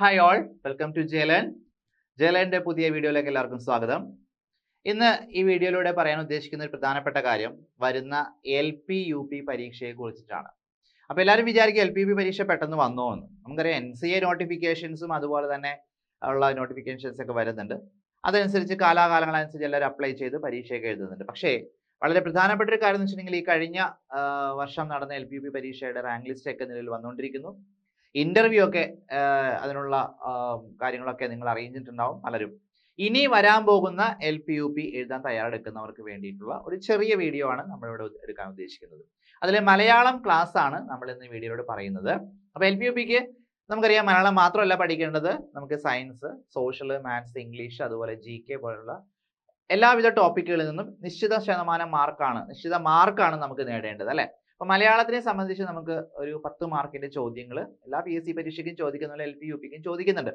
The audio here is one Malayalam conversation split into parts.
ഹായ് ഓൾ വെൽക്കം ടു ജേലൻ ജേലന്റെ പുതിയ വീഡിയോയിലേക്ക് എല്ലാവർക്കും സ്വാഗതം. ഇന്ന് ഈ വീഡിയോയിലൂടെ പറയാൻ ഉദ്ദേശിക്കുന്ന ഒരു പ്രധാനപ്പെട്ട കാര്യം വരുന്ന എൽ പി യു പി പരീക്ഷയെ കുറിച്ചിട്ടാണ്. അപ്പോൾ എല്ലാവരും വിചാരിക്കും എൽ പി യു പി പരീക്ഷ പെട്ടെന്ന് വന്നോ എന്ന്. നമുക്കറിയാം എൻ സി എ നോട്ടിഫിക്കേഷൻസും അതുപോലെ തന്നെ ഉള്ള നോട്ടിഫിക്കേഷൻസ് ഒക്കെ വരുന്നുണ്ട്. അതനുസരിച്ച് കാലാകാലങ്ങളനുസരിച്ച് എല്ലാവരും അപ്ലൈ ചെയ്ത് പരീക്ഷയൊക്കെ എഴുതുന്നുണ്ട്. പക്ഷേ വളരെ പ്രധാനപ്പെട്ട ഒരു കാര്യം എന്ന് വെച്ചിട്ടുണ്ടെങ്കിൽ ഈ കഴിഞ്ഞ വർഷം നടന്ന എൽ പി യു പി പരീക്ഷയുടെ റാങ്ക് ലിസ്റ്റ് ഒക്കെ നിലവിൽ വന്നുകൊണ്ടിരിക്കുന്നു. ഇന്റർവ്യൂ ഒക്കെ അതിനുള്ള കാര്യങ്ങളൊക്കെ നിങ്ങൾ അറിയിച്ചിട്ടുണ്ടാവും പലരും. ഇനി വരാൻ പോകുന്ന എൽ പി യു പി എഴുതാൻ തയ്യാറെടുക്കുന്നവർക്ക് വേണ്ടിയിട്ടുള്ള ഒരു ചെറിയ വീഡിയോ ആണ് നമ്മളിവിടെ എടുക്കാൻ ഉദ്ദേശിക്കുന്നത്. അതിലെ മലയാളം ക്ലാസ് ആണ് നമ്മൾ ഇന്ന് വീഡിയോയിലൂടെ പറയുന്നത്. അപ്പോൾ എൽ പി യു പിക്ക് നമുക്കറിയാം മലയാളം മാത്രമല്ല പഠിക്കേണ്ടത്. നമുക്ക് സയൻസ് സോഷ്യൽ മാത്സ് ഇംഗ്ലീഷ് അതുപോലെ ജി കെ പോലുള്ള എല്ലാവിധ ടോപ്പിക്കുകളിൽ നിന്നും നിശ്ചിത ശതമാനം മാർക്കാണ് നിശ്ചിത മാർക്കാണ് നമുക്ക് നേടേണ്ടത് അല്ലെ? അപ്പൊ മലയാളത്തിനെ സംബന്ധിച്ച് നമുക്ക് ഒരു പത്ത് മാർക്കിന്റെ ചോദ്യങ്ങൾ എല്ലാ പി എസ് സി പരീക്ഷയ്ക്കും ചോദിക്കുന്ന എൽ പി യു പിക്കും ചോദിക്കുന്നുണ്ട്.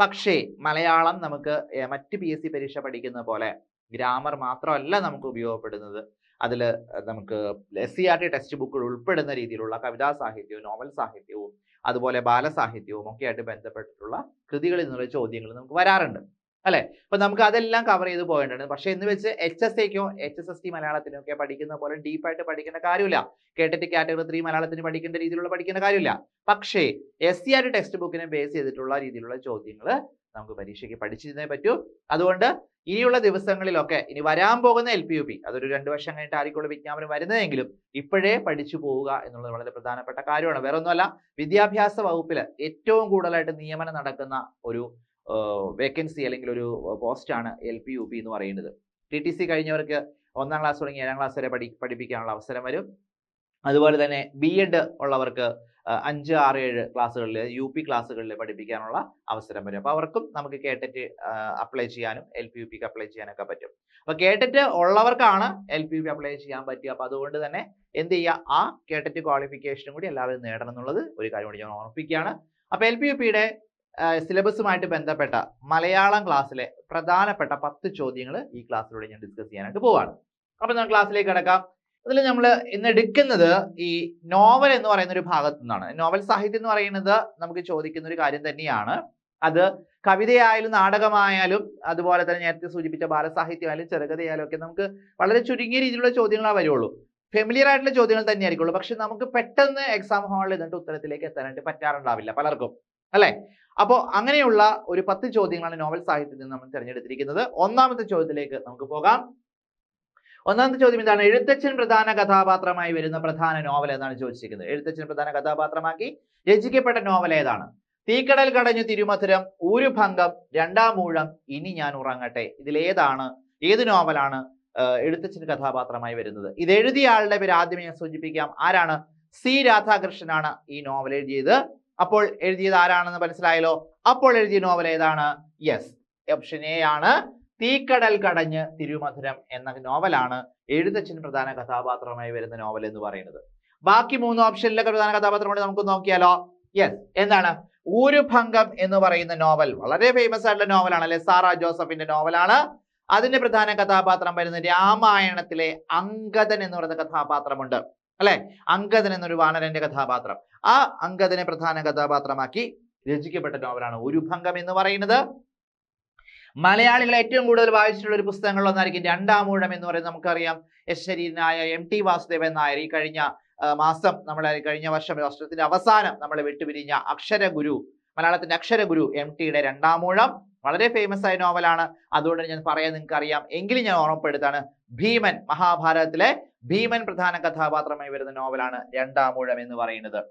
പക്ഷേ മലയാളം നമുക്ക് മറ്റ് പി എസ് സി പരീക്ഷ പഠിക്കുന്ന പോലെ ഗ്രാമർ മാത്രമല്ല നമുക്ക് ഉപയോഗപ്പെടുന്നത്. അതിൽ നമുക്ക് S C R T text ബുക്കുകൾ ഉൾപ്പെടുന്ന രീതിയിലുള്ള കവിതാ സാഹിത്യവും നോവൽ സാഹിത്യവും അതുപോലെ ബാലസാഹിത്യവും ഒക്കെ ആയിട്ട് ബന്ധപ്പെട്ടിട്ടുള്ള കൃതികളിൽ നിന്നുള്ള ചോദ്യങ്ങൾ നമുക്ക് വരാറുണ്ട്. അല്ലെ? അപ്പൊ നമുക്ക് അതെല്ലാം കവർ ചെയ്ത് പോകേണ്ടത് പക്ഷെ എന്ന് വെച്ച് എച്ച് എസ് എക്കോ എച്ച് എസ് എസ് ടി മലയാളത്തിനോ ഒക്കെ പഠിക്കുന്ന പോലെ ഡീപ്പായിട്ട് പഠിക്കേണ്ട കാര്യമില്ല. കേട്ടിട്ട് കാറ്റഗറി ത്രീ മലയാളത്തിന് പഠിക്കേണ്ട രീതിയിലുള്ള പഠിക്കേണ്ട കാര്യമില്ല. പക്ഷേ എസ് സി ആർ ടെക്സ്റ്റ് ബുക്കിനെ ബേസ് ചെയ്തിട്ടുള്ള രീതിയിലുള്ള ചോദ്യങ്ങൾ നമുക്ക് പരീക്ഷയ്ക്ക് പഠിച്ചിരുന്നേ പറ്റൂ. അതുകൊണ്ട് ഇനിയുള്ള ദിവസങ്ങളിലൊക്കെ ഇനി വരാൻ പോകുന്ന എൽ പി യു പി അതൊരു രണ്ട് വർഷം കഴിഞ്ഞിട്ട് ആയിരിക്കുള്ള വിജ്ഞാപനം വരുന്നതെങ്കിലും ഇപ്പോഴേ പഠിച്ചു പോവുക എന്നുള്ളത് വളരെ പ്രധാനപ്പെട്ട കാര്യമാണ്. വേറെ ഒന്നുമല്ല വിദ്യാഭ്യാസ വകുപ്പിൽ ഏറ്റവും കൂടുതലായിട്ട് നിയമനം നടക്കുന്ന ഒരു വേക്കൻസി അല്ലെങ്കിൽ ഒരു പോസ്റ്റാണ് എൽ പി യു പി എന്ന് പറയുന്നത്. ടി ടി സി കഴിഞ്ഞവർക്ക് ഒന്നാം ക്ലാസ് തുടങ്ങി ഏഴാം ക്ലാസ് വരെ പഠി പഠിപ്പിക്കാനുള്ള അവസരം വരും. അതുപോലെ തന്നെ ബി എഡ് ഉള്ളവർക്ക് അഞ്ച് ആറ് ഏഴ് ക്ലാസ്സുകളിൽ യു പി ക്ലാസ്സുകളിൽ പഠിപ്പിക്കാനുള്ള അവസരം വരും. അപ്പോൾ അവർക്കും നമുക്ക് കേട്ടിട്ട് അപ്ലൈ ചെയ്യാനും എൽ പി യു പിക്ക് അപ്ലൈ ചെയ്യാനൊക്കെ പറ്റും. അപ്പോൾ കേട്ടിട്ട് ഉള്ളവർക്കാണ് L P U P apply ചെയ്യാൻ പറ്റുക. അപ്പോൾ അതുകൊണ്ട് തന്നെ എന്ത് ചെയ്യുക? ആ കേട്ടിട്ട് ക്വാളിഫിക്കേഷനും കൂടി എല്ലാവരും നേടണം എന്നുള്ളത് ഒരു കാര്യം കൂടി ഞാൻ ഓർമ്മിപ്പിക്കുകയാണ്. അപ്പോൾ എൽ പി യു പിയുടെ സിലബസുമായിട്ട് ബന്ധപ്പെട്ട മലയാളം ക്ലാസ്സിലെ പ്രധാനപ്പെട്ട പത്ത് ചോദ്യങ്ങൾ ഈ ക്ലാസ്സിലൂടെ ഞാൻ ഡിസ്കസ് ചെയ്യാനായിട്ട് പോവാണ്. അപ്പോൾ നമുക്ക് ക്ലാസ്സിലേക്ക് കിടക്കാം. അതിൽ നമ്മൾ ഇന്ന് എടുക്കുന്നത് ഈ നോവൽ എന്ന് പറയുന്ന ഒരു ഭാഗത്തു നിന്നാണ്. നോവൽ സാഹിത്യം എന്ന് പറയുന്നത് നമുക്ക് ചോദിക്കുന്ന ഒരു കാര്യം തന്നെയാണ്. അത് കവിതയായാലും നാടകമായാലും അതുപോലെ തന്നെ നേരത്തെ സൂചിപ്പിച്ച ബാലസാഹിത്യമായാലും ചെറുകഥയായാലും ഒക്കെ നമുക്ക് വളരെ ചുരുങ്ങിയ രീതിയിലുള്ള ചോദ്യങ്ങളാണ് വരുള്ളൂ. ഫെമിലിയർ ആയിട്ടുള്ള ചോദ്യങ്ങൾ തന്നെയായിരിക്കുള്ളൂ. പക്ഷെ നമുക്ക് പെട്ടെന്ന് എക്സാം ഹാളിൽ എന്നിട്ട് ഉത്തരത്തിലേക്ക് എത്താനായിട്ട് പറ്റാറുണ്ടാവില്ല പലർക്കും. അല്ലെ? അപ്പോൾ അങ്ങനെയുള്ള ഒരു പത്ത് ചോദ്യങ്ങളാണ് നോവൽ സാഹിത്യത്തിൽ നിന്ന് നമ്മൾ തിരഞ്ഞെടുത്തിരിക്കുന്നത്. ഒന്നാമത്തെ ചോദ്യത്തിലേക്ക് നമുക്ക് പോകാം. ഒന്നാമത്തെ ചോദ്യം എന്താണ് എഴുത്തച്ഛൻ പ്രധാന കഥാപാത്രമായി വരുന്ന പ്രധാന നോവൽ ഏതാണ് ചോദിച്ചിരിക്കുന്നത്? എഴുത്തച്ഛൻ പ്രധാന കഥാപാത്രമാക്കി രചിക്കപ്പെട്ട നോവൽ ഏതാണ്? തീക്കടൽ കടഞ്ഞു തിരുമധുരം രണ്ടാം മൂഴം ഇനി ഞാൻ ഉറങ്ങട്ടെ. ഇതിലേതാണ് ഏത് നോവലാണ് എഴുത്തച്ഛൻ കഥാപാത്രമായി വരുന്നത്? ഇത് എഴുതിയ ആളുടെ പേര് ആദ്യമേ ഞാൻ സൂചിപ്പിക്കാം. ആരാണ്? സി രാധാകൃഷ്ണനാണ് ഈ നോവൽ എഴുതിയത്. അപ്പോൾ എഴുതിയത് ആരാണെന്ന് മനസ്സിലായല്ലോ? അപ്പോൾ എഴുതിയ നോവൽ ഏതാണ്? യെസ് ഓപ്ഷൻ എ ആണ്. തീക്കടൽ കടഞ്ഞ് തിരുമധുരം എന്ന നോവലാണ് എഴുത്തച്ഛൻ പ്രധാന കഥാപാത്രമായി വരുന്ന നോവൽ എന്ന് പറയുന്നത്. ബാക്കി മൂന്ന് ഓപ്ഷനിലൊക്കെ പ്രധാന കഥാപാത്രം കൂടി നമുക്ക് നോക്കിയാലോ? യെസ് എന്താണ്? ഊരുഭംഗം എന്ന് പറയുന്ന നോവൽ. വളരെ ഫേമസ് ആയിട്ടുള്ള നോവലാണ് അല്ലെ? സാറ ജോസഫിന്റെ നോവലാണ്. അതിന്റെ പ്രധാന കഥാപാത്രം വരുന്ന രാമായണത്തിലെ അങ്കദൻ എന്ന് പറയുന്ന കഥാപാത്രമുണ്ട്. അല്ലെ? അങ്കദൻ എന്നൊരു വാനരന്റെ കഥാപാത്രം. ആ അങ്കദനെ പ്രധാന കഥാപാത്രമാക്കി രചിക്കപ്പെട്ട നോവലാണ് ഒരു ഭംഗം എന്ന് പറയുന്നത്. മലയാളികൾ ഏറ്റവും കൂടുതൽ വായിച്ചിട്ടുള്ള ഒരു പുസ്തകങ്ങളിലൊന്നായിരിക്കും രണ്ടാം രണ്ടാമൂഴം എന്ന് പറയുന്നത് നമുക്കറിയാം. യശ്വരീനായ എം ടി വാസുദേവൻ നായർ. ഈ കഴിഞ്ഞ മാസം നമ്മൾ കഴിഞ്ഞ വർഷം വർഷത്തിന്റെ അവസാനം നമ്മൾ വിട്ടുപിരിഞ്ഞ അക്ഷരഗുരു മലയാളത്തിന്റെ അക്ഷരഗുരു എം ടിയുടെ രണ്ടാമൂഴം വളരെ ഫേമസ് ആയ നോവലാണ്. അതുകൊണ്ട് ഞാൻ പറയാൻ നിങ്ങൾക്ക് അറിയാം എങ്കിലും ഞാൻ ഓർമ്മപ്പെടുത്താണ്. ഭീമൻ മഹാഭാരതത്തിലെ ഭീമൻ പ്രധാന കഥാപാത്രമായി വരുന്ന നോവലാണ് രണ്ടാമൂഴം എന്ന് പറയുന്നത്.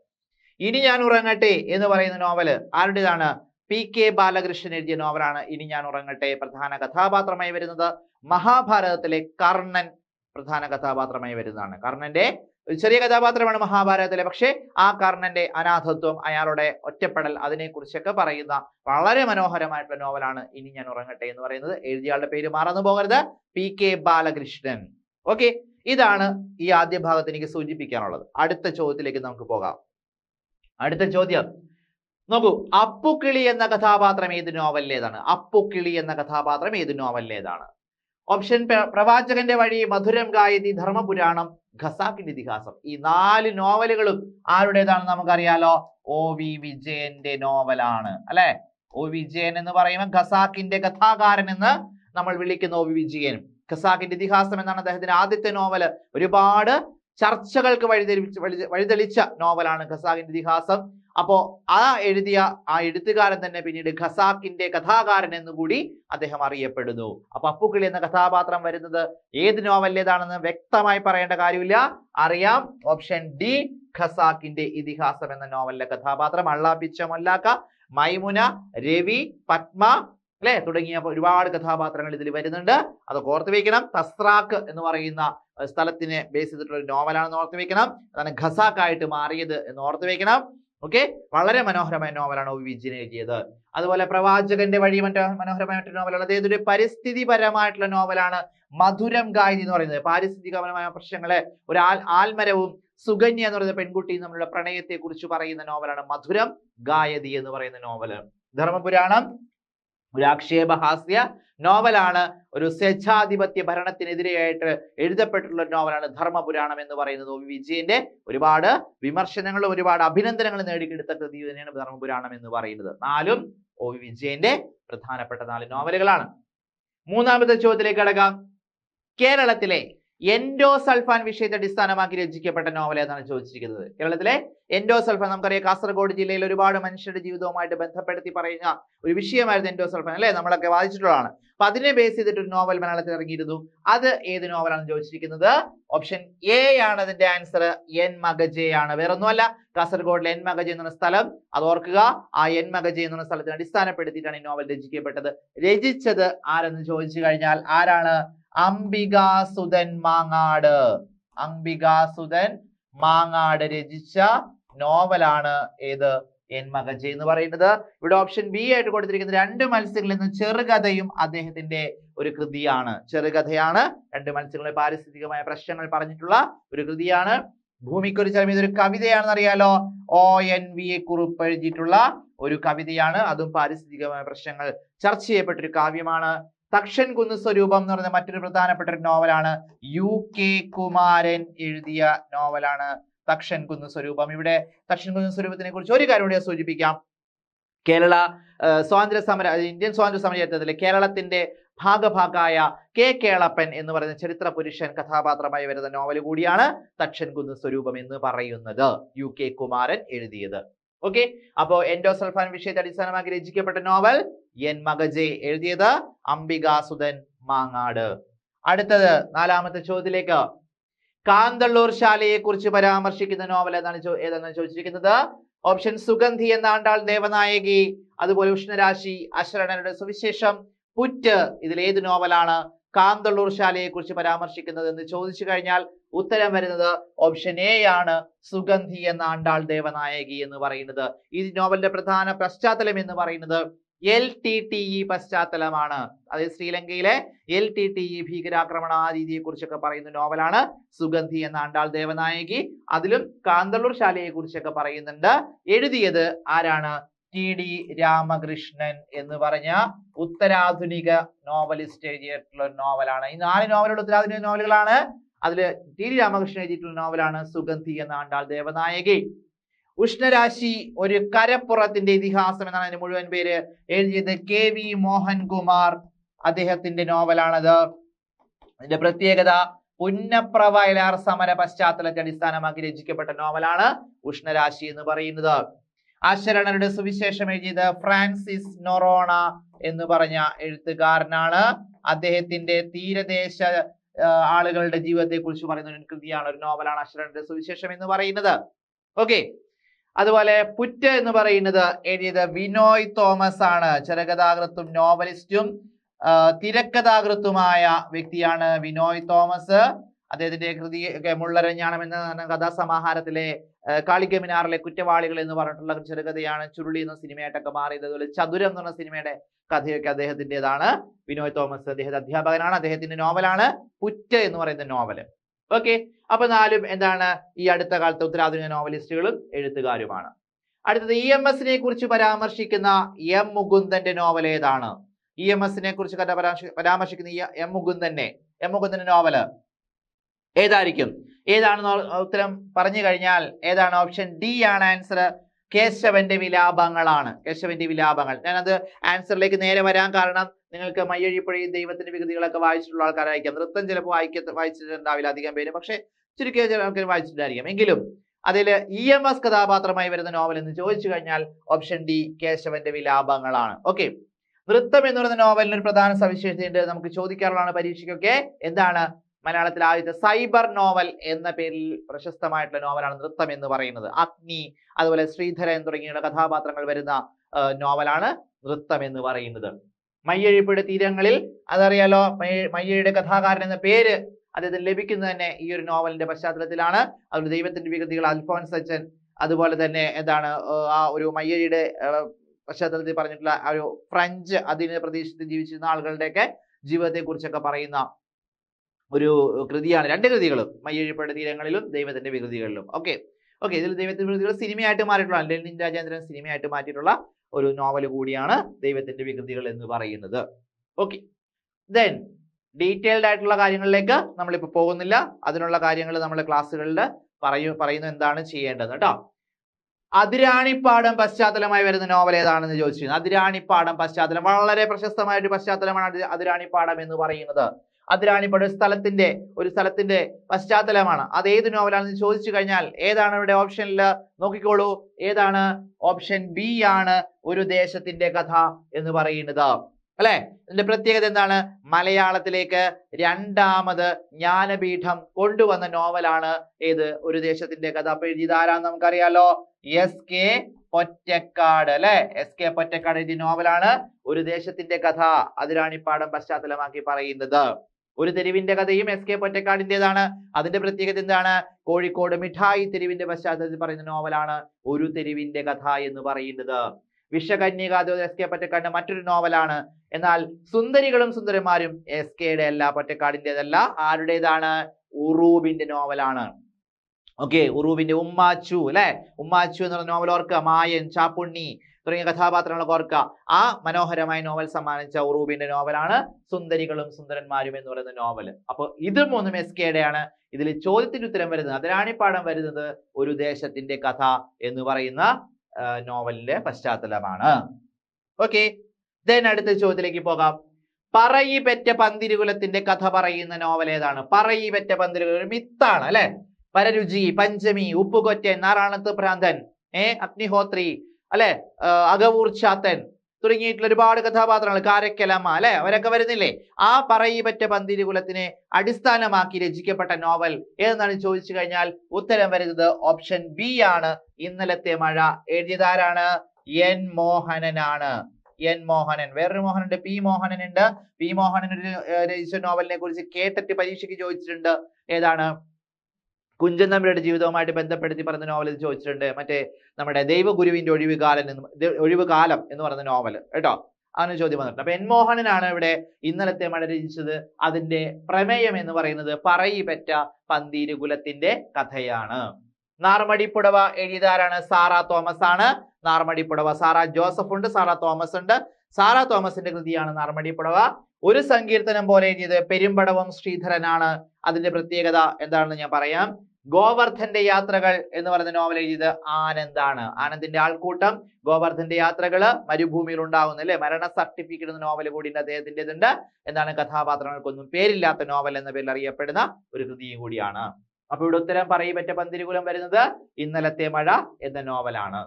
ഇനി ഞാൻ ഉറങ്ങട്ടെ എന്ന് പറയുന്ന നോവൽ ആരുടേതാണ്? പി കെ ബാലകൃഷ്ണൻ എഴുതിയ നോവലാണ് ഇനി ഞാൻ ഉറങ്ങട്ടെ പ്രധാന കഥാപാത്രമായി വരുന്നത്. മഹാഭാരതത്തിലെ കർണൻ പ്രധാന കഥാപാത്രമായി വരുന്നതാണ്. കർണന്റെ ഒരു ചെറിയ കഥാപാത്രമാണ് മഹാഭാരതത്തിലെ പക്ഷേ ആ കർണന്റെ അനാഥത്വം അയാളുടെ ഒറ്റപ്പെടൽ അതിനെക്കുറിച്ചൊക്കെ പറയുന്ന വളരെ മനോഹരമായിട്ടുള്ള നോവലാണ് ഇനി ഞാൻ ഉറങ്ങട്ടെ എന്ന് പറയുന്നത്. എഴുതിയാളുടെ പേര് മറന്നു പോകരുത്. P K Balakrishnan. ഓക്കെ. ഇതാണ് ഈ ആദ്യ ഭാഗത്ത് എനിക്ക് സൂചിപ്പിക്കാനുള്ളത്. അടുത്ത ചോദ്യത്തിലേക്ക് നമുക്ക് പോകാം. അടുത്ത ചോദ്യം. നോക്കൂ അപ്പുക്കിളി എന്ന കഥാപാത്രം ഏത് നോവലിലേതാണ്? അപ്പുക്കിളി എന്ന കഥാപാത്രം ഏത് നോവലിലേതാണ്? ഓപ്ഷൻ പ്രവാചകന്റെ വഴി മധുരം ഗായതി ധർമ്മപുരാണം ഖസാക്കിന്റെ ഇതിഹാസം. ഈ നാല് നോവലുകളും ആരുടേതാണെന്ന് നമുക്കറിയാലോ? ഒ വി വിജയന്റെ നോവലാണ് അല്ലെ? ഒ വിജയൻ എന്ന് പറയുമ്പോൾ ഖസാക്കിന്റെ കഥാകാരൻ എന്ന് നമ്മൾ വിളിക്കുന്ന ഒ വി വിജയൻ ഖസാക്കിന്റെ ഇതിഹാസം എന്നാണ് അദ്ദേഹത്തിന്റെ ആദ്യത്തെ നോവൽ ഒരുപാട് ചർച്ചകൾക്ക് വഴിതെളിച്ച് വഴിതെളിച്ച നോവലാണ് ഖസാക്കിന്റെ ഇതിഹാസം. അപ്പോ ആ എഴുതിയ ആ എഴുത്തുകാരൻ തന്നെ പിന്നീട് ഖസാക്കിന്റെ കഥാകാരൻ എന്നുകൂടി അദ്ദേഹം അറിയപ്പെടുന്നു. അപ്പൊ അപ്പുക്കിളി എന്ന കഥാപാത്രം വരുന്നത് ഏത് നോവലിലേതാണെന്ന് വ്യക്തമായി പറയേണ്ട കാര്യമില്ല. അറിയാം. ഓപ്ഷൻ ഡി ഖസാക്കിന്റെ ഇതിഹാസം എന്ന നോവലിലെ കഥാപാത്രം അള്ളാപ്പിച്ച മൊല്ലാക്ക മൈമുന രവി പത്മ അല്ലെ? തുടങ്ങിയ ഒരുപാട് കഥാപാത്രങ്ങൾ ഇതിൽ വരുന്നുണ്ട്. അത് ഓർത്ത് വെക്കണം. തസ്രാക്ക് എന്ന് പറയുന്ന സ്ഥലത്തിനെ ബേസ് ചെയ്തിട്ടുള്ള ഒരു നോവലാണെന്ന് ഓർത്ത് വെക്കണം. അതാണ് ഖസാക്കായിട്ട് മാറിയത് എന്ന് ഓർത്ത് വെക്കണം. ഓക്കെ വളരെ മനോഹരമായ നോവലാണ് ഒ വിജിന് എഴുതിയത്. അതുപോലെ പ്രവാചകന്റെ വഴി മറ്റോ മനോഹരമായ മറ്റൊരു നോവലാണ് അതായത് ഒരു പരിസ്ഥിതിപരമായിട്ടുള്ള നോവലാണ് മധുരം ഗായതി എന്ന് പറയുന്നത്. പാരിസ്ഥിതികപരമായ പ്രശ്നങ്ങളെ ഒരു ആൽ ആൽമരവും സുഗന്യ എന്ന് പറയുന്ന പെൺകുട്ടിയും തമ്മിലുള്ള പ്രണയത്തെ കുറിച്ച് പറയുന്ന നോവലാണ് മധുരം ഗായതി എന്ന് പറയുന്ന നോവൽ ധർമ്മപുരാണം ഒരു ആക്ഷേപഹാസ്യ നോവലാണ്. ഒരു സ്വേച്ഛാധിപത്യ ഭരണത്തിനെതിരെയായിട്ട് എഴുതപ്പെട്ടിട്ടുള്ള ഒരു നോവലാണ് ധർമ്മപുരാണം എന്ന് പറയുന്നത്. ഒ വി വിജയന്റെ ഒരുപാട് വിമർശനങ്ങളും ഒരുപാട് അഭിനന്ദനങ്ങളും നേടിയെടുത്ത കൃതി തന്നെയാണ് ധർമ്മപുരാണം എന്ന് പറയുന്നത്. നാലും ഒ വി വിജയന്റെ പ്രധാനപ്പെട്ട നാല് നോവലുകളാണ്. മൂന്നാമത്തെ ചോദ്യത്തിലേക്ക് കടക്കാം. കേരളത്തിലെ എൻഡോസൾഫാൻ വിഷയത്തെ അടിസ്ഥാനമാക്കി രചിക്കപ്പെട്ട നോവൽ ഏതാണ് ചോദിച്ചിരിക്കുന്നത്? കേരളത്തിലെ എൻഡോസൾഫാൻ നമുക്കറിയാം. കാസർഗോഡ് ജില്ലയിൽ ഒരുപാട് മനുഷ്യരുടെ ജീവിതവുമായിട്ട് ബന്ധപ്പെടുത്തി പറയുന്ന ഒരു വിഷയമായിരുന്നു എൻഡോസൾഫാൻ അല്ലേ? നമ്മളൊക്കെ വായിച്ചിട്ടുള്ളതാണ് അപ്പൊ അതിനെ ബേസ് ചെയ്തിട്ട് ഒരു നോവൽ മലയാളത്തിൽ ഇറങ്ങിയിരുന്നു. അത് ഏത് നോവലാണ് ചോദിച്ചിരിക്കുന്നത്? ഓപ്ഷൻ എ ആണ് അതിന്റെ ആൻസർ എൻ മഗജെ ആണ്. വേറൊന്നുമല്ല. കാസർഗോഡിലെ എൻ മഗജെ എന്ന സ്ഥലം അത് ഓർക്കുക. ആ എൻ മഗജെ എന്ന സ്ഥലത്തിന് അടിസ്ഥാനപ്പെടുത്തിയിട്ടാണ് ഈ നോവൽ രചിക്കപ്പെട്ടത്. രചിച്ചത് ആരെന്ന് ചോദിച്ചു കഴിഞ്ഞാൽ ആരാണ്? അംബികാസുധൻ മാങ്ങാട്. അംബികാസുധൻ മാങ്ങാട് രചിച്ച നോവലാണ് ഏത്? എൻ മകജ എന്ന് പറയുന്നത്. ഇവിടെ ഓപ്ഷൻ ബി ആയിട്ട് കൊടുത്തിരിക്കുന്ന രണ്ട് മത്സ്യങ്ങളിൽ നിന്ന് ചെറുകഥയും അദ്ദേഹത്തിന്റെ ഒരു കൃതിയാണ്. ചെറുകഥയാണ് രണ്ട് മത്സ്യങ്ങളെ പാരിസ്ഥിതികമായ പ്രശ്നങ്ങൾ പറഞ്ഞിട്ടുള്ള ഒരു കൃതിയാണ്. ഭൂമിക്കൊരു ചലം ഇതൊരു കവിതയാണെന്ന് അറിയാലോ? ഒ എൻ വി എ കുറിപ്പ് എഴുതിയിട്ടുള്ള ഒരു കവിതയാണ്. അതും പാരിസ്ഥിതികമായ പ്രശ്നങ്ങൾ ചർച്ച ചെയ്യപ്പെട്ടൊരു കാവ്യമാണ്. തക്ഷൻ കുന്ന് സ്വരൂപം എന്ന് പറയുന്ന മറ്റൊരു പ്രധാനപ്പെട്ട ഒരു നോവലാണ്. യു കെ കുമാരൻ എഴുതിയ നോവലാണ് തക്ഷൻ കുന്ന് സ്വരൂപം ഇവിടെ തക്ഷൻ കുന്ന് സ്വരൂപത്തിനെ കുറിച്ച് ഒരു കാര്യം കൂടി സൂചിപ്പിക്കാം. കേരള സ്വാതന്ത്ര്യ സമര ഇന്ത്യൻ സ്വാതന്ത്ര്യ സമര കേരളത്തിന്റെ ഭാഗഭാഗായ കെ കേളപ്പൻ എന്ന് പറയുന്ന ചരിത്ര പുരുഷൻ കഥാപാത്രമായി വരുന്ന നോവൽ കൂടിയാണ് തക്ഷൻ കുന്ന് സ്വരൂപം എന്ന് പറയുന്നത്. യു കെ കുമാരൻ എഴുതിയത്. ഓക്കെ? അപ്പോ എൻഡോസൽഫാൻ വിഷയത്തെ അടിസ്ഥാനമാക്കി രചിക്കപ്പെട്ട നോവൽ എൻ മകജെ എഴുതിയത് അംബികാസുധൻ മാങ്ങാട്. അടുത്തത് നാലാമത്തെ ചോദ്യത്തിലേക്ക്. കാന്തള്ളൂർ ശാലയെ കുറിച്ച് പരാമർശിക്കുന്ന നോവൽ ഏതാണ് ചോദിച്ചിരിക്കുന്നത്? ഓപ്ഷൻ സുഗന്ധി എന്ന ആണ്ടാൾ ദേവനായകി അതുപോലെ ഉഷ്ണരാശി അശരണരുടെ സുവിശേഷം പുറ്റ് ഇതിൽ ഏത് നോവലാണ് കാന്തള്ളൂർ ശാലയെ കുറിച്ച് പരാമർശിക്കുന്നത് എന്ന് ചോദിച്ചു കഴിഞ്ഞാൽ ഉത്തരം വരുന്നത് ഓപ്ഷൻ എ ആണ് സുഗന്ധി എന്ന ആണ്ടാൾ ദേവനായകി എന്ന് പറയുന്നത്. ഈ നോവലിന്റെ പ്രധാന പശ്ചാത്തലം എന്ന് പറയുന്നത് എൽ ടി ടി ഇ പശ്ചാത്തലമാണ്. അതായത് ശ്രീലങ്കയിലെ എൽ ടി ടി ഇ ഭീകരാക്രമണ ആ രീതിയെ കുറിച്ചൊക്കെ പറയുന്ന നോവലാണ് സുഗന്ധി എന്ന ആണ്ടാൾ ദേവനായകി. അതിലും കാന്തള്ളൂർ ശാലയെ കുറിച്ചൊക്കെ പറയുന്നുണ്ട്. എഴുതിയത് ആരാണ്? ടി ഡി രാമകൃഷ്ണൻ എന്ന് പറഞ്ഞ ഉത്തരാധുനിക നോവലിസ്റ്റ് എഴുതിയിട്ടുള്ള നോവലാണ്. ഈ നാല് നോവലുകൾ ഉത്തരാധുനിക നോവലുകളാണ്. അതിൽ ടി ഡി രാമകൃഷ്ണൻ എഴുതിയിട്ടുള്ള നോവലാണ് സുഗന്ധി എന്ന ആണ്ടാൾ ദേവനായകി. ഉഷ്ണരാശി ഒരു കരപ്പുറത്തിന്റെ ഇതിഹാസം എന്നാണ് അതിന് മുഴുവൻ പേര്. എഴുതിയത് കെ വി മോഹൻകുമാർ. അദ്ദേഹത്തിന്റെ നോവലാണത്. അതിന്റെ പ്രത്യേകത പുന്നപ്ര വയലാർ സമര പശ്ചാത്തലത്തെ അടിസ്ഥാനമാക്കി രചിക്കപ്പെട്ട നോവലാണ് ഉഷ്ണരാശി എന്ന് പറയുന്നത്. അശരണരുടെ സുവിശേഷം എഴുതിയത് ഫ്രാൻസിസ് നൊറോണ എന്ന് പറഞ്ഞ എഴുത്തുകാരനാണ്. അദ്ദേഹത്തിന്റെ തീരദേശ ആളുകളുടെ ജീവിതത്തെ കുറിച്ച് പറയുന്ന ഒരു കൃതിയാണ് ഒരു നോവലാണ് അശരണരുടെ സുവിശേഷം എന്ന് പറയുന്നത്. ഓക്കെ. അതുപോലെ പുറ്റ് എന്ന് പറയുന്നത് എഴുതിയത് വിനോയ് തോമസ് ആണ്. ചെറുകഥാകൃത്തും നോവലിസ്റ്റും തിരക്കഥാകൃത്തുമായ വ്യക്തിയാണ് വിനോയ് തോമസ്. അദ്ദേഹത്തിന്റെ കൃതി മുള്ളരഞ്ഞാണം എന്ന കഥാസമാഹാരത്തിലെ കാളികമിനാറിലെ കുറ്റവാളികൾ എന്ന് പറഞ്ഞിട്ടുള്ള ചെറുകഥയാണ് ചുരുളി എന്ന സിനിമയായിട്ടൊക്കെ മാറിയത്. അതുപോലെ ചതുരം എന്ന് പറഞ്ഞ സിനിമയുടെ കഥയൊക്കെ അദ്ദേഹത്തിന്റെതാണ് വിനോയ് തോമസ് അദ്ദേഹത്തെ അധ്യാപകനാണ്. അദ്ദേഹത്തിന്റെ നോവലാണ് പുറ്റ് എന്ന് പറയുന്ന നോവൽ. ഓക്കെ അപ്പൊ നാലും എന്താണ്? ഈ അടുത്ത കാലത്തെ ഉത്തരാധുനിക നോവലിസ്റ്റുകളും എഴുത്തുകാരുമാണ്. അടുത്തത് ഇ എം എസിനെ കുറിച്ച് പരാമർശിക്കുന്ന എം മുകുന്ദന്റെ നോവൽ ഏതാണ്? ഇ എം എസിനെ കുറിച്ച് കഥ പരാമർശിക്കുന്ന എം മുകുന്ദന്റെ എം മുകുന്ദന്റെ നോവൽ ഏതായിരിക്കും? ഏതാണ് ഉത്തരം പറഞ്ഞു കഴിഞ്ഞാൽ ഏതാണ് ഓപ്ഷൻ ഡി ആണ് ആൻസർ കേശവന്റെ വിലാപങ്ങളാണ്. കേശവന്റെ വിലാപങ്ങൾ. ഞാനത് ആൻസറിലേക്ക് നേരെ വരാൻ കാരണം നിങ്ങൾക്ക് മയ്യഴിപ്പുഴയിൽ ദൈവത്തിന്റെ വികൃതികളൊക്കെ വായിച്ചിട്ടുള്ള ആൾക്കാരായിരിക്കാം. നൃത്തം ചിലപ്പോൾ വായിക്ക വായിച്ചിട്ടുണ്ടാവില്ല അധികം പേര് പക്ഷേ ചുരുക്കിയ ചില ആൾക്കാർ വായിച്ചിട്ടുണ്ടായിരിക്കും. എങ്കിലും അതിൽ ഇ എം എസ് കഥാപാത്രമായി വരുന്ന നോവൽ എന്ന് ചോദിച്ചു കഴിഞ്ഞാൽ ഓപ്ഷൻ ഡി കേശവന്റെ വിലാപങ്ങളാണ്. ഓക്കെ നൃത്തം എന്ന് പറയുന്ന നോവലിന് ഒരു പ്രധാന സവിശേഷതയുണ്ട് നമുക്ക് ചോദിക്കാറുള്ളതാണ് പരീക്ഷയ്ക്കൊക്കെ. എന്താണ് മലയാളത്തിൽ ആദ്യത്തെ സൈബർ നോവൽ എന്ന പേരിൽ പ്രശസ്തമായിട്ടുള്ള നോവലാണ് നൃത്തം എന്ന് പറയുന്നത്. അഗ്നി അതുപോലെ ശ്രീധരൻ തുടങ്ങിയുള്ള കഥാപാത്രങ്ങൾ വരുന്ന നോവലാണ് നൃത്തം എന്ന് പറയുന്നത്. മയ്യഴിപ്പുഴ തീരങ്ങളിൽ അതറിയാലോ? മയ്യയുടെ കഥാകാരൻ എന്ന പേര് അദ്ദേഹത്തിന് ലഭിക്കുന്നത് തന്നെ ഈ ഒരു നോവലിന്റെ പശ്ചാത്തലത്തിലാണ്. അതുപോലെ ദൈവത്തിന്റെ വികൃതികൾ അൽഫോൻസ് അച്ഛൻ അതുപോലെ തന്നെ എന്താണ് ആ, ഒരു മയ്യഴിയുടെ പശ്ചാത്തലത്തിൽ പറഞ്ഞിട്ടുള്ള ആ ഒരു ഫ്രഞ്ച് അധീന പ്രദേശത്ത് ജീവിച്ചിരുന്ന ആളുകളുടെയൊക്കെ ജീവിതത്തെ കുറിച്ചൊക്കെ പറയുന്ന ഒരു കൃതിയാണ്. രണ്ട് കൃതികളും മയ്യഴിപ്പുഴ തീരങ്ങളിലും ദൈവത്തിന്റെ വികൃതികളിലും. ഓക്കെ. ഓക്കെ ഇതിൽ ദൈവത്തിന്റെ വികൃതികൾ സിനിമയായിട്ട് മാറിയിട്ടുള്ള ലെനിൻ രാജേന്ദ്രൻ സിനിമയായിട്ട് മാറ്റിയിട്ടുള്ള ഒരു നോവൽ കൂടിയാണ് ദൈവത്തിന്റെ വികൃതികൾ എന്ന് പറയുന്നത്. ഓക്കെ ദെൻ ഡീറ്റെയിൽഡ് ആയിട്ടുള്ള കാര്യങ്ങളിലേക്ക് നമ്മളിപ്പോൾ പോകുന്നില്ല. അതിനുള്ള കാര്യങ്ങൾ നമ്മൾ ക്ലാസ്സുകളിൽ പറയൂ പറയുന്നു എന്താണ് ചെയ്യേണ്ടത് കേട്ടോ അതിരാണിപ്പാടം പശ്ചാത്തലമായി വരുന്ന നോവൽ ഏതാണെന്ന് ചോദിച്ചിരുന്നു അതിരാണിപ്പാടം പശ്ചാത്തലം വളരെ പ്രശസ്തമായ ഒരു പശ്ചാത്തലമാണ് അതി- അതിരാണിപ്പാടം എന്ന് പറയുന്നത്. അതിരാണിപ്പാടം സ്ഥലത്തിന്റെ ഒരു സ്ഥലത്തിന്റെ പശ്ചാത്തലമാണ്. അത് ഏത് നോവലാണെന്ന് ചോദിച്ചു കഴിഞ്ഞാൽ ഏതാണ് ഇവിടെ ഓപ്ഷനിൽ നോക്കിക്കോളൂ. ഏതാണ് ഓപ്ഷൻ ബി ആണ് ഒരു ദേശത്തിന്റെ കഥ എന്ന് പറയുന്നത്. അല്ലെ? ഇതിന്റെ പ്രത്യേകത എന്താണ്? മലയാളത്തിലേക്ക് രണ്ടാമത് ജ്ഞാനപീഠം കൊണ്ടുവന്ന നോവലാണ് ഏത്? ഒരു ദേശത്തിന്റെ കഥ. അപ്പൊ എഴുതിയതാരാന്ന് നമുക്കറിയാലോ? എസ് കെ പൊറ്റക്കാട് അല്ലെ? എസ് കെ പൊറ്റക്കാട് എഴുതിയ നോവലാണ് ഒരു ദേശത്തിന്റെ കഥ. അതിരാണിപ്പാടം പശ്ചാത്തലമാക്കി പറയുന്നത്. ഒരു തെരുവിന്റെ കഥയും എസ് കെ പൊറ്റക്കാടിന്റേതാണ് അതിന്റെ പ്രത്യേകത എന്താണ്? കോഴിക്കോട് മിഠായി തെരുവിന്റെ പശ്ചാത്തലത്തിൽ പറയുന്ന നോവലാണ് ഒരു തെരുവിന്റെ കഥ എന്ന് പറയുന്നത്. വിഷകന്യക അത് എസ് കെ പൊറ്റക്കാടിന്റെ മറ്റൊരു നോവലാണ്. എന്നാൽ സുന്ദരികളും സുന്ദരന്മാരും എസ് കെയുടെ അല്ല പൊറ്റക്കാടിന്റേതല്ല ആരുടേതാണ്? ഉറൂബിന്റെ നോവലാണ്. ഓക്കെ ഉറൂബിന്റെ ഉമ്മാച്ചു അല്ലെ? ഉമ്മാച്ചു എന്ന് പറഞ്ഞ നോവൽ ഓർക്കുക. മായൻ ചാപ്പുണ്ണി തുടങ്ങിയ കഥാപാത്രങ്ങളൊക്കെ ഓർക്കുക. ആ മനോഹരമായ നോവൽ സമ്മാനിച്ച ഉറൂബിന്റെ നോവലാണ് സുന്ദരികളും സുന്ദരന്മാരും എന്ന് പറയുന്ന നോവൽ. അപ്പൊ ഇത് മൂന്നും എസ് കെയുടെയാണ് ഇതിൽ ചോദ്യത്തിന് ഉത്തരം വരുന്നത്. അതിരാണിപ്പാടം വരുന്നത് ഒരു ദേശത്തിന്റെ കഥ എന്ന് പറയുന്ന നോവലിന്റെ പശ്ചാത്തലമാണ്. ഓക്കെ ദെൻ അടുത്ത ചോദ്യത്തിലേക്ക് പോകാം. പറയി പെറ്റ പന്തിരുകുലത്തിന്റെ കഥ പറയുന്ന നോവൽ ഏതാണ്? പറയി പെറ്റ പന്തിരുകുലം ഒരു മിത്താണ് അല്ലെ? പരരുചി പഞ്ചമി ഉപ്പുകൊറ്റൻ നാറാണത്ത് ഭ്രാന്തൻ ഏ അഗ്നിഹോത്രി അല്ലെ? അകവൂർ ചാത്തൻ തുടങ്ങിയിട്ടുള്ള ഒരുപാട് കഥാപാത്രങ്ങൾ കാരക്കലമ്മ അല്ലെ? അവരൊക്കെ വരുന്നില്ലേ? ആ പറയി പറ്റ പന്തിരുകുലത്തിനെ അടിസ്ഥാനമാക്കി രചിക്കപ്പെട്ട നോവൽ ഏതെന്നാണ് ചോദിച്ചു കഴിഞ്ഞാൽ ഉത്തരം വരുന്നത് ഓപ്ഷൻ ബി ആണ്. ഇന്നലത്തെ മഴ. എഴുതിയതാരാണ്? എൻ മോഹനനാണ്. എൻ മോഹനൻ. വേറൊരു മോഹനുണ്ട്. പി മോഹനൻ ഉണ്ട് പി മോഹനൻ ഒരു രചിച്ച നോവലിനെ കുറിച്ച് കേട്ടിട്ട് പരീക്ഷയ്ക്ക് ചോദിച്ചിട്ടുണ്ട്. ഏതാണ്? കുഞ്ചൻ നമ്പിയുടെ ജീവിതവുമായിട്ട് ബന്ധപ്പെടുത്തി പറഞ്ഞ നോവൽ ചോദിച്ചിട്ടുണ്ട്. മറ്റേ നമ്മുടെ ദൈവഗുരുവിന്റെ ഒഴിവുകാലം എന്ന് ഒഴിവ് ഒഴിവുകാലം എന്ന് പറഞ്ഞ നോവൽ കേട്ടോ? അങ്ങനെ ചോദ്യം വന്നിട്ടുണ്ട്. അപ്പൊ എൻ മോഹനനാണ് ഇവിടെ ഇന്നലത്തെ മഴ രചിച്ചത് അതിന്റെ പ്രമേയം എന്ന് പറയുന്നത് പറയി പെറ്റ പന്തീരുകുലത്തിന്റെ കഥയാണ്. നാർമടിപ്പുടവ എഴുതിയതാരാണ്? സാറ തോമസ് ആണ്. നാർമടിപ്പുടവ സാറ ജോസഫ് ഉണ്ട് സാറ തോമസ് ഉണ്ട്. സാറ തോമസിന്റെ കൃതിയാണ് നാർമടിപ്പുടവ. ഒരു സങ്കീർത്തനം പോലെ എഴുതിയത് പെരുമ്പടവം ശ്രീധരനാണ്. അതിന്റെ പ്രത്യേകത എന്താണെന്ന് ഞാൻ പറയാം. ഗോവർദ്ധന്റെ യാത്രകൾ എന്ന് പറയുന്ന നോവൽ എഴുതിയത് ആനന്ദാണ്. ആനന്ദിന്റെ ആൾക്കൂട്ടം ഗോവർദ്ധന്റെ യാത്രകൾ മരുഭൂമിയിൽ ഉണ്ടാവുന്ന അല്ലെ മരണ സർട്ടിഫിക്കറ്റ് എന്ന നോവൽ കൂടി അദ്ദേഹത്തിന്റെതുണ്ട്. എന്താണ് കഥാപാത്രങ്ങൾക്കൊന്നും പേരില്ലാത്ത നോവൽ എന്ന പേരിൽ അറിയപ്പെടുന്ന ഒരു കൃതിയും കൂടിയാണ്. അപ്പൊ ഇവിടെ ഉത്തരം പറയും പറ്റ പന്തിരികുലം വരുന്നത് ഇന്നലത്തെ മഴ എന്ന നോവലാണ്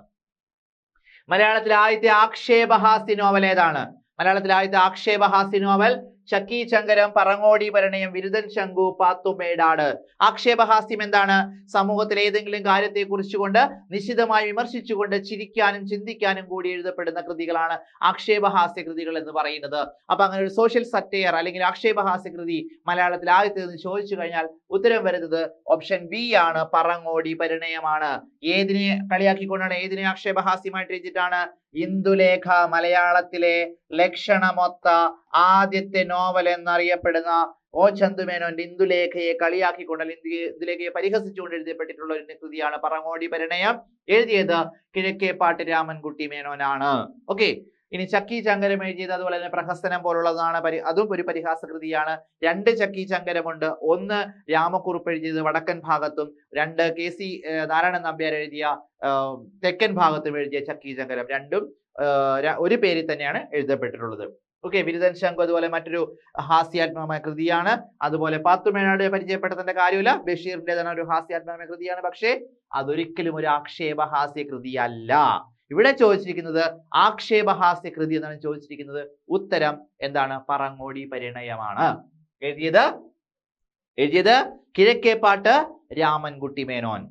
മലയാളത്തിലെ ആദ്യത്തെ ആക്ഷേപഹാസ്യ നോവൽ ഏതാണ്? മലയാളത്തിലെ ആദ്യത്തെ ആക്ഷേപഹാസ്യ നോവൽ ചക്കി ചങ്കരം പറങ്ങോടി ഭരണയം വിരുദൻ ശങ്കു പാത്തുമേടാട്. ആക്ഷേപഹാസ്യം എന്താണ്? സമൂഹത്തിലെ ഏതെങ്കിലും കാര്യത്തെ കുറിച്ചുകൊണ്ട് നിശിതമായി വിമർശിച്ചുകൊണ്ട് ചിരിക്കാനും ചിന്തിക്കാനും കൂടി എഴുതപ്പെടുന്ന കൃതികളാണ് ആക്ഷേപഹാസ്യ കൃതികൾ എന്ന് പറയുന്നത്. അപ്പൊ അങ്ങനെ ഒരു സോഷ്യൽ സറ്റയർ അല്ലെങ്കിൽ ആക്ഷേപഹാസ്യ കൃതി മലയാളത്തിൽ ആദ്യത്തേതെന്ന് ചോദിച്ചു കഴിഞ്ഞാൽ ഉത്തരം വരുന്നത് ഓപ്ഷൻ ബി ആണ്. പറങ്ങോടി പരിണയമാണ്. ഏതിനെ കളിയാക്കിക്കൊണ്ടാണ്? ഏതിനെ ആക്ഷേപഹാസ്യമായിട്ട് രചിച്ചിട്ടാണ്? ഇന്ദുലേഖ മലയാളത്തിലെ ലക്ഷണമൊത്ത ആദ്യത്തെ നോവൽ എന്നറിയപ്പെടുന്ന ഓ ചന്തുമേനോന്റെ ഇന്ദുലേഖയെ കളിയാക്കിക്കൊണ്ട് അല്ലെങ്കിൽ ഇന്ദു- ഇന്ദുലേഖയെ പരിഹസിച്ചുകൊണ്ട് എഴുതപ്പെട്ടിട്ടുള്ള ഒരു കൃതിയാണ് പറങ്ങോടി പരിണയം. എഴുതിയത് കിഴക്കേപ്പാട്ട് രാമൻകുട്ടി മേനോനാണ്. ഓക്കെ ഇനി ചക്കി ചങ്കരം എഴുതിയത് അതുപോലെ തന്നെ പ്രഹസനം പോലുള്ളതാണ് പരി അതും ഒരു പരിഹാസ കൃതിയാണ് രണ്ട് ചക്കി ചങ്കരമുണ്ട്. ഒന്ന് രാമക്കുറുപ്പ് എഴുതിയത് വടക്കൻ ഭാഗത്തും രണ്ട് കെ സി നാരായണൻ നമ്പ്യാർ എഴുതിയ തെക്കൻ ഭാഗത്തും എഴുതിയ ചക്കി ചങ്കരം രണ്ടും ഒരു പേരിൽ തന്നെയാണ് എഴുതപ്പെട്ടിട്ടുള്ളത്. ഓക്കെ ബിരുദൻ ശങ്കു അതുപോലെ മറ്റൊരു ഹാസ്യാത്മകമായ കൃതിയാണ്. അതുപോലെ പാത്തുമേനാട് പരിചയപ്പെട്ടതിന്റെ കാര്യമില്ല. ബഷീറിന്റേതാണ് ഒരു ഹാസ്യാത്മകമായ കൃതിയാണ്. പക്ഷേ അതൊരിക്കലും ഒരു ആക്ഷേപ ഹാസ്യ കൃതിയല്ല ഇവിടെ ചോദിച്ചിരിക്കുന്നത് ആക്ഷേപഹാസ്യ കൃതി എന്നാണ് ചോദിച്ചിരിക്കുന്നത്. ഉത്തരം എന്താണ്? പറങ്ങോടി പരിണയമാണ്. എഴുതിയത്? എഴുതിയത് കിഴക്കേപ്പാട്ട് രാമൻകുട്ടി മേനോൻ.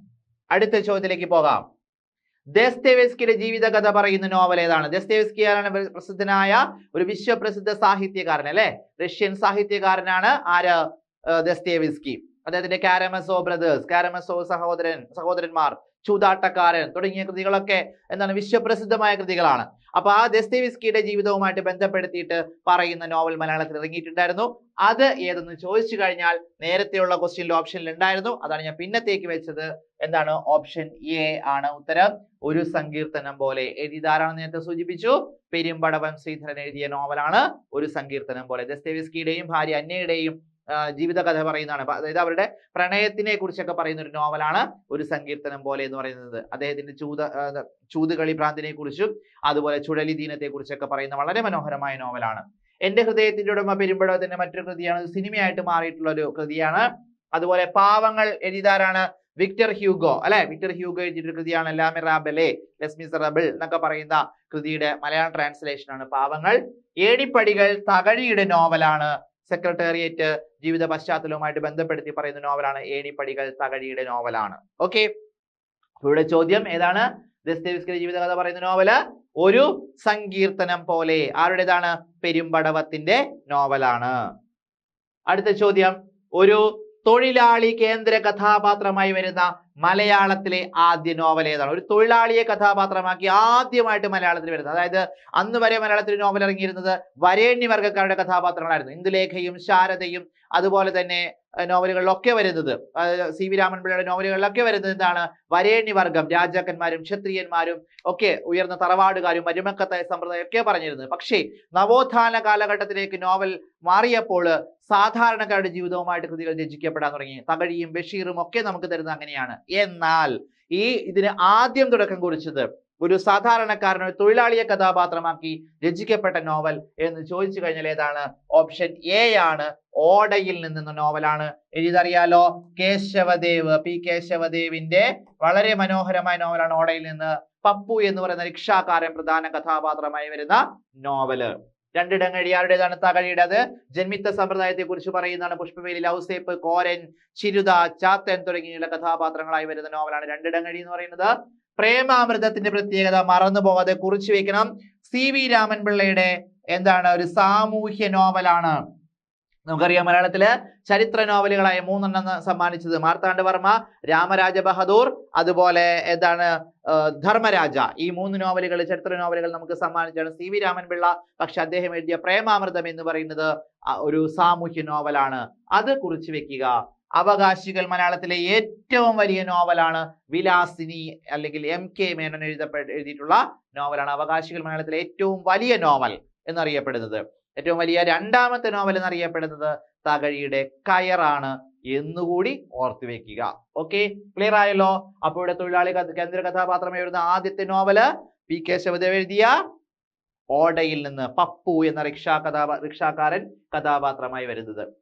അടുത്ത ചോദ്യത്തിലേക്ക് പോകാം. ദസ്തേവസ്കിയുടെ ജീവിതകഥ പറയുന്ന നോവൽ ഏതാണ്? ദസ്തേവസ്കി ആരാണ് പ്രസിദ്ധനായ? ഒരു വിശ്വപ്രസിദ്ധ സാഹിത്യകാരൻ അല്ലെ? റഷ്യൻ സാഹിത്യകാരനാണ് ആര്? ദസ്തേവസ്കി. അദ്ദേഹത്തിന്റെ കാരമസോ ബ്രദേഴ്സ് കാരമസോ സഹോദരൻ സഹോദരന്മാർ. ചൂതാട്ടക്കാരൻ തുടങ്ങിയ കൃതികളൊക്കെ എന്താണ് വിശ്വപ്രസിദ്ധമായ കൃതികളാണ്. അപ്പൊ ആ ദസ്തേവിസ്കിയുടെ ജീവിതവുമായിട്ട് ബന്ധപ്പെടുത്തിയിട്ട് പറയുന്ന നോവൽ മലയാളത്തിൽ ഇറങ്ങിയിട്ടുണ്ടായിരുന്നു. അത് ഏതെന്ന് ചോദിച്ചു കഴിഞ്ഞാൽ നേരത്തെയുള്ള ക്വസ്റ്റ്യനിൽ ഓപ്ഷനിൽ ഉണ്ടായിരുന്നു. അതാണ് ഞാൻ പിന്നത്തേക്ക് വെച്ചത്. എന്താണ്? ഓപ്ഷൻ എ ആണ് ഉത്തരം. ഒരു സങ്കീർത്തനം പോലെ എഴുതിയതാരാണ് നേരത്തെ സൂചിപ്പിച്ചു? പെരുമ്പടവൻ ശ്രീധരൻ എഴുതിയ നോവലാണ് ഒരു സങ്കീർത്തനം പോലെ. ദസ്തേവിസ്കിയുടെയും ഭാര്യ അന്നയുടെയും ജീവിതകഥ പറയുന്നതാണ്. അതായത് അവരുടെ പ്രണയത്തിനെ കുറിച്ചൊക്കെ പറയുന്ന ഒരു നോവലാണ് ഒരു സങ്കീർത്തനം പോലെ എന്ന് പറയുന്നത്. അദ്ദേഹത്തിന്റെ ചൂത ചൂതുകളി ഭ്രാന്തിനെ കുറിച്ചും അതുപോലെ ചുഴലി ദീനത്തെ കുറിച്ചൊക്കെ പറയുന്ന വളരെ മനോഹരമായ നോവലാണ്. എന്റെ ഹൃദയത്തിന്റെ ഉടമ പെരുമ്പടവത്തിന്റെ മറ്റൊരു കൃതിയാണ്. സിനിമയായിട്ട് മാറിയിട്ടുള്ള ഒരു കൃതിയാണ്. അതുപോലെ പാവങ്ങൾ എഴുതിയതാരാണ്? വിക്ടർ ഹ്യൂഗോ അല്ലെ? വിക്ടർ ഹ്യൂഗോ എഴുതിയിട്ടൊരു കൃതിയാണ് ലാമിറാബെലെ ലെസ് മിസറബിൾ എന്നൊക്കെ പറയുന്ന കൃതിയുടെ മലയാളം ട്രാൻസ്ലേഷൻ ആണ്. പാവങ്ങൾ ഏടിപ്പടികൾ തകഴിയുടെ നോവലാണ് സെക്രട്ടേറിയറ്റ് ജീവിത പശ്ചാത്തലവുമായിട്ട് ബന്ധപ്പെടുത്തി പറയുന്ന നോവലാണ് ഏണിപ്പടികൾ തകഴിയുടെ നോവലാണ് ഓക്കെ ഇവിടെ ചോദ്യം ഏതാണ്? ദസ്തേവിസ്കിന്റെ ജീവിതകഥ പറയുന്ന നോവൽ ഒരു സങ്കീർത്തനം പോലെ ആരുടേതാണ്? പെരുമ്പടവത്തിന്റെ നോവലാണ് അടുത്ത ചോദ്യം ഒരു തൊഴിലാളി കേന്ദ്ര കഥാപാത്രമായി വരുന്ന മലയാളത്തിലെ ആദ്യ നോവൽ ഏതാണ്? ഒരു തൊഴിലാളിയെ കഥാപാത്രമാക്കി ആദ്യമായിട്ട് മലയാളത്തിൽ വരുന്നത്. അതായത് അന്ന് വരെ മലയാളത്തിൽ നോവൽ ഇറങ്ങിയിരുന്നത് വരേണ്യ വർഗക്കാരുടെ കഥാപാത്രങ്ങളായിരുന്നു. ഇന്ദുലേഖയും ശാരദയും അതുപോലെ തന്നെ നോവലുകളിലൊക്കെ വരുന്നത്. സി വി രാമൻപിള്ളയുടെ നോവലുകളിലൊക്കെ വരുന്നത് എന്താണ്? വരേണ്യ വർഗം രാജാക്കന്മാരും ക്ഷത്രിയന്മാരും ഒക്കെ ഉയർന്ന തറവാടുകാരും മരുമക്കത്ത സമ്പ്രദായം ഒക്കെ പറഞ്ഞിരുന്നത്. പക്ഷേ നവോത്ഥാന കാലഘട്ടത്തിലേക്ക് നോവൽ മാറിയപ്പോൾ സാധാരണക്കാരുടെ ജീവിതവുമായിട്ട് കൃതികൾ രചിക്കപ്പെടാൻ തുടങ്ങി. തകഴിയും ബഷീറും ഒക്കെ നമുക്ക് തരുന്നത് അങ്ങനെയാണ്. എന്നാൽ ഈ ഇതിന് ആദ്യം തുടക്കം കുറിച്ചത് ഒരു സാധാരണക്കാരൻ ഒരു തൊഴിലാളിയെ കഥാപാത്രമാക്കി രചിക്കപ്പെട്ട നോവൽ എന്ന് ചോദിച്ചു കഴിഞ്ഞാൽ ഏതാണ്? ഓപ്ഷൻ എ ആണ്. ഓടയിൽ നിന്നെന്ന നോവലാണ്. എഴുതറിയാലോ കേശവദേവ് പി കേശവദേവിന്റെ വളരെ മനോഹരമായ നോവലാണ് ഓടയിൽ നിന്ന്. പപ്പു എന്ന് പറയുന്ന റിക്ഷാക്കാരൻ പ്രധാന കഥാപാത്രമായി വരുന്ന നോവൽ. രണ്ടിടങ്ങഴിയാരുടേതാണ് തകഴിയുടേത് ജന്മിത്ത സമ്പ്രദായത്തെ കുറിച്ച് പറയുന്നതാണ് പുഷ്പവേലി ലൗസേപ്പ് കോരൻ ചിരുത ചാത്തൻ തുടങ്ങിയുള്ള കഥാപാത്രങ്ങളായി വരുന്ന നോവലാണ് രണ്ടിടങ്ങഴി എന്ന് പറയുന്നത്. പ്രേമാമൃതത്തിന്റെ പ്രത്യേകത മറന്നു പോകാതെ കുറിച്ചു വെക്കണം. സി വി രാമൻപിള്ളയുടെ എന്താണ് ഒരു സാമൂഹ്യ നോവലാണ്. നമുക്കറിയാം മലയാളത്തിൽ ചരിത്ര നോവലുകളായ മൂന്നെണ്ണം സമ്മാനിച്ചത് മാർത്താണ്ഡവർമ്മ രാമരാജ ബഹദൂർ അതുപോലെ എന്താണ് ധർമ്മരാജ. ഈ മൂന്ന് നോവലുകൾ ചരിത്ര നോവലുകൾ നമുക്ക് സമ്മാനിച്ചാണ് സി വി രാമൻപിള്ള. പക്ഷെ അദ്ദേഹം എഴുതിയ പ്രേമാമൃതം എന്ന് പറയുന്നത് ഒരു സാമൂഹ്യ നോവലാണ്. അത് കുറിച്ചു വെക്കുക. അവകാശികൾ മലയാളത്തിലെ ഏറ്റവും വലിയ നോവലാണ് വിലാസിനി അല്ലെങ്കിൽ എം കെ മേനോൻ എഴുതപ്പെട്ട എഴുതിയിട്ടുള്ള നോവലാണ്. അവകാശികൾ മലയാളത്തിലെ ഏറ്റവും വലിയ നോവൽ എന്നറിയപ്പെടുന്നത്. ഏറ്റവും വലിയ രണ്ടാമത്തെ നോവൽ എന്നറിയപ്പെടുന്നത് തകഴിയുടെ കയറാണ് എന്നുകൂടി ഓർത്തു വെക്കുക. ഓക്കെ? ക്ലിയർ ആയല്ലോ? അപ്പോൾ ഇവിടെ തൊഴിലാളി കേന്ദ്ര കഥാപാത്രം എഴുതുന്ന ആദ്യത്തെ നോവൽ പി കെ ശിവദേവ് എഴുതിയ ഓടയിൽ നിന്ന് പപ്പു എന്ന റിക്ഷാ കഥാപാ റിക്ഷാക്കാരൻ കഥാപാത്രമായി വരുന്നത്.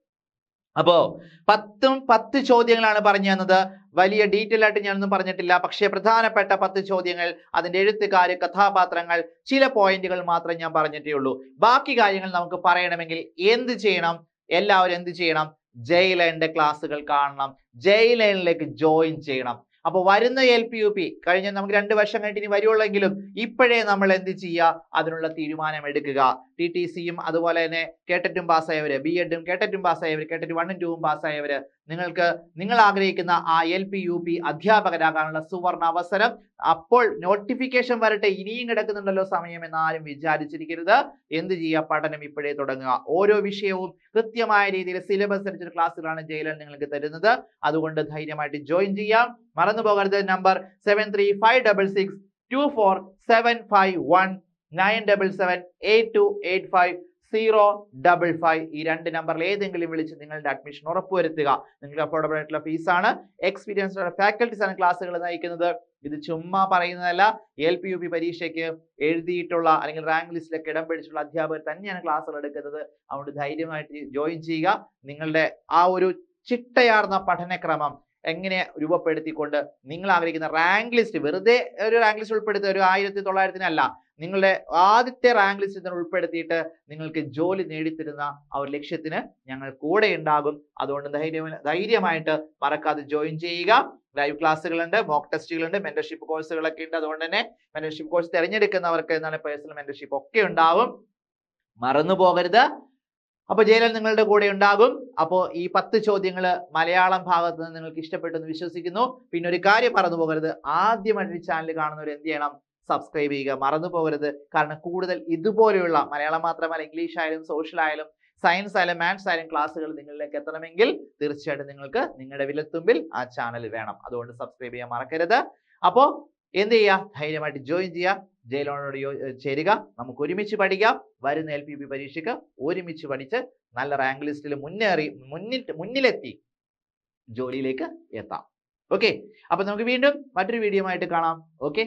അപ്പോ പത്തും പത്ത് ചോദ്യങ്ങളാണ് പറഞ്ഞു തന്നത്. വലിയ ഡീറ്റെയിൽ ആയിട്ട് ഞാനൊന്നും പറഞ്ഞിട്ടില്ല. പക്ഷേ പ്രധാനപ്പെട്ട പത്ത് ചോദ്യങ്ങൾ അതിന്റെ എഴുത്തുകാര് കഥാപാത്രങ്ങൾ ചില പോയിന്റുകൾ മാത്രം ഞാൻ പറഞ്ഞിട്ടേ ഉള്ളൂ. ബാക്കി കാര്യങ്ങൾ നമുക്ക് പറയണമെങ്കിൽ എന്ത് ചെയ്യണം? എല്ലാവരും എന്ത് ചെയ്യണം? ജയിലൈന്റെ ക്ലാസ്സുകൾ കാണണം. ജയിലൈനിലേക്ക് ജോയിൻ ചെയ്യണം. അപ്പോൾ വരുന്ന എൽ പി യു പി കഴിഞ്ഞ നമുക്ക് രണ്ട് വർഷം കഴിഞ്ഞിട്ട് ഇനി വരുള്ളെങ്കിലും ഇപ്പോഴേ നമ്മൾ എന്ത് ചെയ്യുക? അതിനുള്ള തീരുമാനം എടുക്കുക. ടി ടി സിയും അതുപോലെ തന്നെ കേട്ടറ്റും പാസ്സായവര് ബി എഡും കേട്ടറ്റും പാസ്സായവർ കേട്ടറ്റ് വണ്ണും ടൂവും പാസ്സായവര് നിങ്ങൾക്ക് നിങ്ങൾ ആഗ്രഹിക്കുന്ന ആ എൽ പി യു പി അധ്യാപകരാകാനുള്ള സുവർണ അവസരം അപ്പോൾ നോട്ടിഫിക്കേഷൻ വരട്ടെ ഇനിയും കിടക്കുന്നുണ്ടല്ലോ സമയം എന്നാരും വിചാരിച്ചിരിക്കരുത്. എന്ത് ചെയ്യുക? പഠനം ഇപ്പോഴേ തുടങ്ങുക. ഓരോ വിഷയവും കൃത്യമായ രീതിയിൽ സിലബസ് അനുസരിച്ച് ക്ലാസ്സുകളാണ് ജയിലൻ നിങ്ങൾക്ക് തരുന്നത്. അതുകൊണ്ട് ധൈര്യമായിട്ട് ജോയിൻ ചെയ്യാം. മറന്നു പോകരുത് number seven three five double six two four seven five one nine double seven eight two eight five zero double five ഈ രണ്ട് നമ്പറിൽ ഏതെങ്കിലും വിളിച്ച് നിങ്ങളുടെ അഡ്മിഷൻ ഉറപ്പുവരുത്തുക. നിങ്ങൾക്ക് അഫോർഡബിൾ ആയിട്ടുള്ള ഫീസാണ് എക്സ്പീരിയൻസ് ഫാക്കൽറ്റീസ് ആണ് ക്ലാസ്സുകൾ നയിക്കുന്നത്. ഇത് ചുമ്മാ പറയുന്നതല്ല. എൽ പി യു പി പരീക്ഷയ്ക്ക് എഴുതിയിട്ടുള്ള അല്ലെങ്കിൽ റാങ്ക് ലിസ്റ്റിലൊക്കെ ഇടം പിടിച്ചിട്ടുള്ള അധ്യാപകർ തന്നെയാണ് ക്ലാസ്സുകൾ എടുക്കുന്നത്. അതുകൊണ്ട് ധൈര്യമായിട്ട് ജോയിൻ ചെയ്യുക. നിങ്ങളുടെ ആ ഒരു ചിട്ടയാർന്ന പഠനക്രമം എങ്ങനെ രൂപപ്പെടുത്തിക്കൊണ്ട് നിങ്ങൾ ആഗ്രഹിക്കുന്ന റാങ്ക് ലിസ്റ്റ് വെറുതെ ഒരു റാങ്ക് ലിസ്റ്റ് ഉൾപ്പെടുത്തുക ഒരു ആയിരത്തി തൊള്ളായിരത്തിനല്ല നിങ്ങളുടെ ആദ്യത്തെ റാങ്ക് ലിസ്റ്റിൽ തന്നെ ഉൾപ്പെടുത്തിയിട്ട് നിങ്ങൾക്ക് ജോലി നേടിത്തരുന്ന ആ ഒരു ലക്ഷ്യത്തിന് ഞങ്ങൾ കൂടെ ഉണ്ടാകും. അതുകൊണ്ട് ധൈര്യം ധൈര്യമായിട്ട് മറക്കാതെ ജോയിൻ ചെയ്യുക. ലൈവ് ക്ലാസ്സുകളുണ്ട് മോക്ക് ടെസ്റ്റുകളുണ്ട് മെന്റർഷിപ്പ് കോഴ്സുകളൊക്കെ ഉണ്ട്. അതുകൊണ്ട് തന്നെ മെന്റർഷിപ്പ് കോഴ്സ് തിരഞ്ഞെടുക്കുന്നവർക്ക് എന്താണ് പേഴ്സണൽ മെന്റർഷിപ്പ് ഒക്കെ ഉണ്ടാവും. മറന്നു പോകരുത് അപ്പൊ ജയലൽ നിങ്ങളുടെ കൂടെ ഉണ്ടാകും. അപ്പോൾ ഈ പത്ത് ചോദ്യങ്ങൾ മലയാളം ഭാഗത്ത് നിന്ന് നിങ്ങൾക്ക് ഇഷ്ടപ്പെട്ടു എന്ന് വിശ്വസിക്കുന്നു. പിന്നെ ഒരു കാര്യം മറന്നു പോകരുത്. ആദ്യമായിട്ട് ഈ ചാനൽ കാണുന്നവർ എന്ത് ചെയ്യണം? സബ്സ്ക്രൈബ് ചെയ്യുക. മറന്നു പോകരുത്. കാരണം കൂടുതൽ ഇതുപോലെയുള്ള മലയാളം മാത്രമല്ല ഇംഗ്ലീഷ് ആയാലും സോഷ്യൽ ആയാലും സയൻസ് ആയാലും മാത്സ് ആയാലും ക്ലാസ്സുകൾ നിങ്ങളിലേക്ക് എത്തണമെങ്കിൽ തീർച്ചയായിട്ടും നിങ്ങൾക്ക് നിങ്ങളുടെ വിലത്തുമ്പിൽ ആ ചാനൽ വേണം. അതുകൊണ്ട് സബ്സ്ക്രൈബ് ചെയ്യാൻ മറക്കരുത്. അപ്പോൾ എന്ത് ചെയ്യുക? ധൈര്യമായിട്ട് ജോയിൻ ചെയ്യുക. ജയിലോണോട് ചേരുക. നമുക്ക് ഒരുമിച്ച് പഠിക്കാം. വരുന്ന എൽ പി പി പരീക്ഷയ്ക്ക് ഒരുമിച്ച് പഠിച്ച് നല്ല റാങ്ക് ലിസ്റ്റിൽ മുന്നേറി മുന്നിൽ മുന്നിലെത്തി ജോലിയിലേക്ക് എത്താം. ഓക്കെ അപ്പൊ നമുക്ക് വീണ്ടും മറ്റൊരു വീഡിയോ ആയിട്ട് കാണാം. ഓക്കെ